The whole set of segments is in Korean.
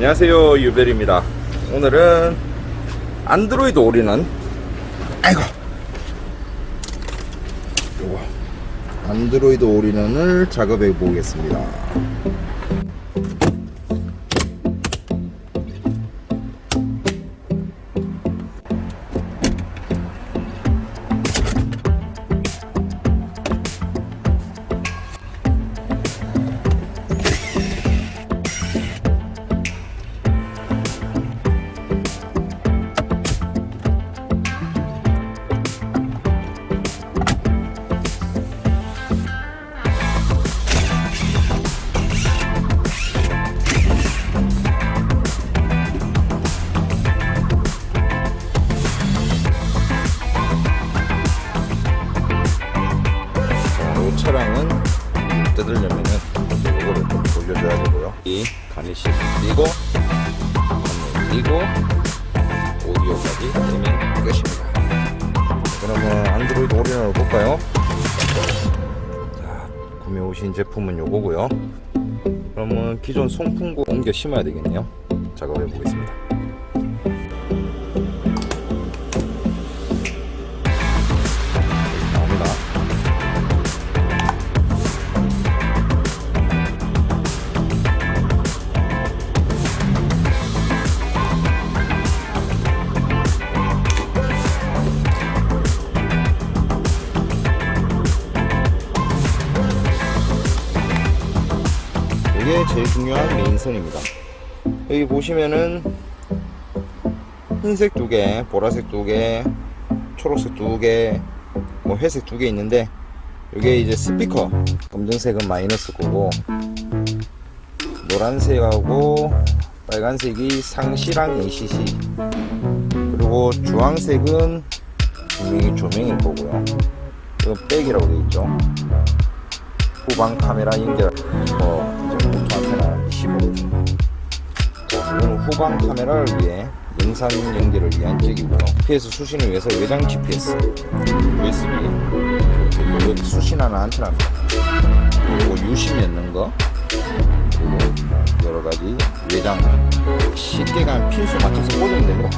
안녕하세요 유벨입니다. 오늘은 안드로이드 올인원. 아이고. 요거. 안드로이드 올인원을 작업해 보겠습니다 뜯으려면은 이거를 좀 돌려줘야 되고요. 이 가니시 띄고 전면 띄고 오디오까지 되면 끝입니다. 그러면 안드로이드 올인원을 볼까요? 자, 구매 오신 제품은 요거고요. 그러면 기존 송풍구 옮겨 심어야 되겠네요. 작업해 보겠습니다. 제일 중요한 메인선입니다. 여기 보시면은 흰색 두 개, 보라색 두 개, 초록색 두 개, 뭐 회색 두 개 있는데 이게 이제 스피커 검정색은 마이너스 거고 노란색하고 빨간색이 상시랑 ACC 그리고 주황색은 분명히 조명일 거고요. 이건 백이라고 되어 있죠. 후방 카메라 연결. 뭐 후방 카메라를 위해 영상 연결을 위한 잭이고요. GPS 수신을 위해서 외장 GPS, USB 여기 수신하는 안테나입니다. 그리고 유심 넣는 거, 그리고 여러 가지 외장 쉽게 가면 핀수 맞춰서 꽂으면 됩니다.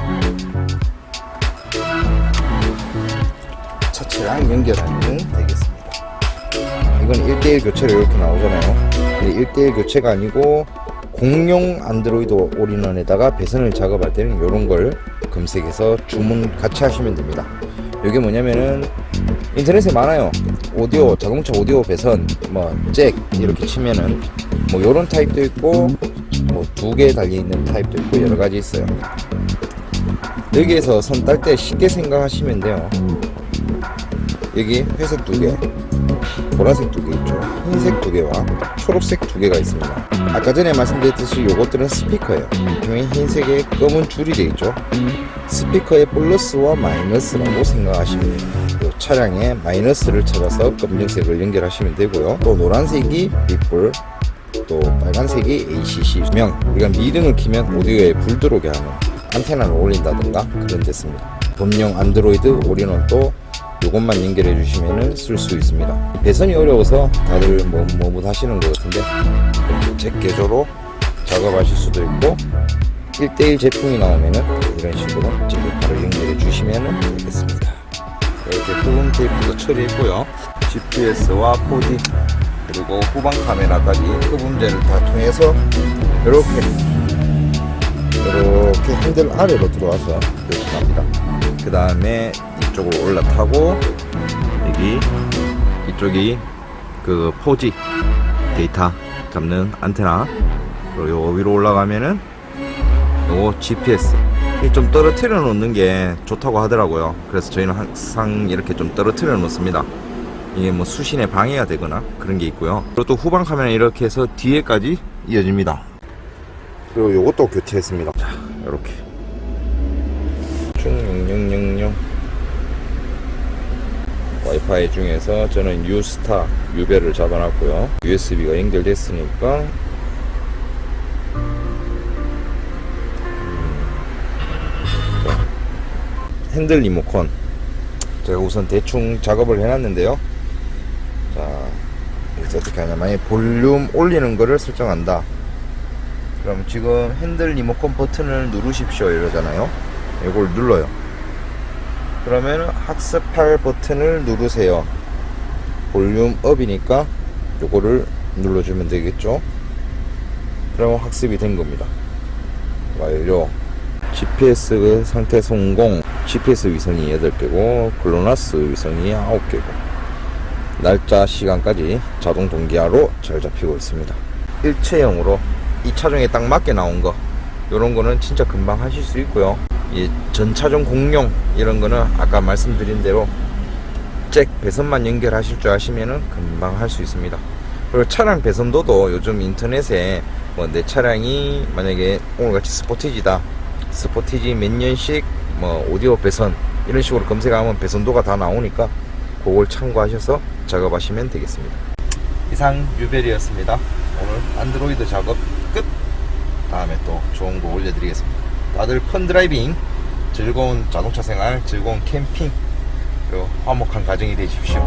차체랑 연결하면 되겠습니다. 이건 1대1 교체로 이렇게 나오잖아요. 근데 1대1 교체가 아니고 공용 안드로이드 올인원에다가 배선을 작업할 때는 이런 걸 검색해서 주문 같이 하시면 됩니다. 이게 뭐냐면은 인터넷에 많아요. 오디오, 자동차 오디오 배선, 뭐 잭 이렇게 치면은 뭐 이런 타입도 있고 뭐 두 개 달려 있는 타입도 있고 여러 가지 있어요. 여기에서 선 딸 때 쉽게 생각하시면 돼요. 여기 회색 두 개, 보라색 두 개 있죠. 흰색 두 개와 초록색 두 개가 있습니다. 아까 전에 말씀드렸듯이 요것들은 스피커예요. 분명히 흰색에 검은 줄이 되어 있죠. 스피커의 플러스와 마이너스라고 생각하시면. 요 차량에 마이너스를 찾아서 검정색을 연결하시면 되고요. 또 노란색이 빗불, 또 빨간색이 ACC 명. 우리가 미등을 키면 오디오에 불 들어오게 하는 안테나를 올린다든가 그런 데습니다. 범용 안드로이드 올인원도 요것만 연결해 주시면 쓸 수 있습니다. 배선이 어려워서 다들 뭐, 뭐, 뭐 하시는 것 같은데 이렇게 잭 개조로 작업하실 수도 있고 1대1 제품이 나오면은 이런 식으로 잭을 바로 연결해 주시면 되겠습니다. 이렇게 흡음 테이프도 처리했고요. GPS와 4D 그리고 후방 카메라까지 흡음재를 다 통해서 이렇게 이렇게 핸들 아래로 들어와서 갑니다. 그 다음에 이쪽으로 올라타고 여기 이쪽이 그 4G 데이터 잡는 안테나. 그리고 요 위로 올라가면은 요거 GPS 이좀 떨어뜨려 놓는 게 좋다고 하더라고요. 그래서 저희는 항상 이렇게 좀 떨어뜨려 놓습니다. 이게 뭐 수신에 방해가 되거나 그런 게 있고요. 그리고 또 후방 카메라 이렇게 해서 뒤에까지 이어집니다. 그리고 요것도 교체했습니다. 자 이렇게 중0000 와이파이 중에서 저는 유스타 유배를 잡아놨고요. USB가 연결됐으니까. 음, 핸들 리모컨. 제가 우선 대충 작업을 해놨는데요. 자 여기서 어떻게 하냐. 만약에 볼륨 올리는 거를 설정한다. 그럼 지금 핸들 리모컨 버튼을 누르십시오. 이러잖아요. 이걸 눌러요 그러면 학습할 버튼을 누르세요. 볼륨 업이니까 요거를 눌러주면 되겠죠? 그러면 학습이 된 겁니다. 완료. GPS 상태 성공. GPS 위성이 8개고 글로나스 위성이 9개고. 날짜 시간까지 자동 동기화로 잘 잡히고 있습니다. 일체형으로 이 차종에 딱 맞게 나온 거. 이런 거는 진짜 금방 하실 수 있고요 이 전차종 공룡 이런 거는 아까 말씀드린 대로 잭 배선만 연결하실 줄 아시면은 금방 할 수 있습니다. 그리고 차량 배선도도 요즘 인터넷에 뭐 내 차량이 만약에 오늘같이 스포티지다 스포티지 몇 년씩 뭐 오디오 배선 이런 식으로 검색하면 배선도가 다 나오니까 그걸 참고하셔서 작업하시면 되겠습니다. 이상 유벨이었습니다. 오늘 안드로이드 작업 끝. 다음에 또 좋은 거 올려드리겠습니다 다들 펀 드라이빙 즐거운 자동차 생활 즐거운 캠핑 그리고 화목한 가정이 되십시오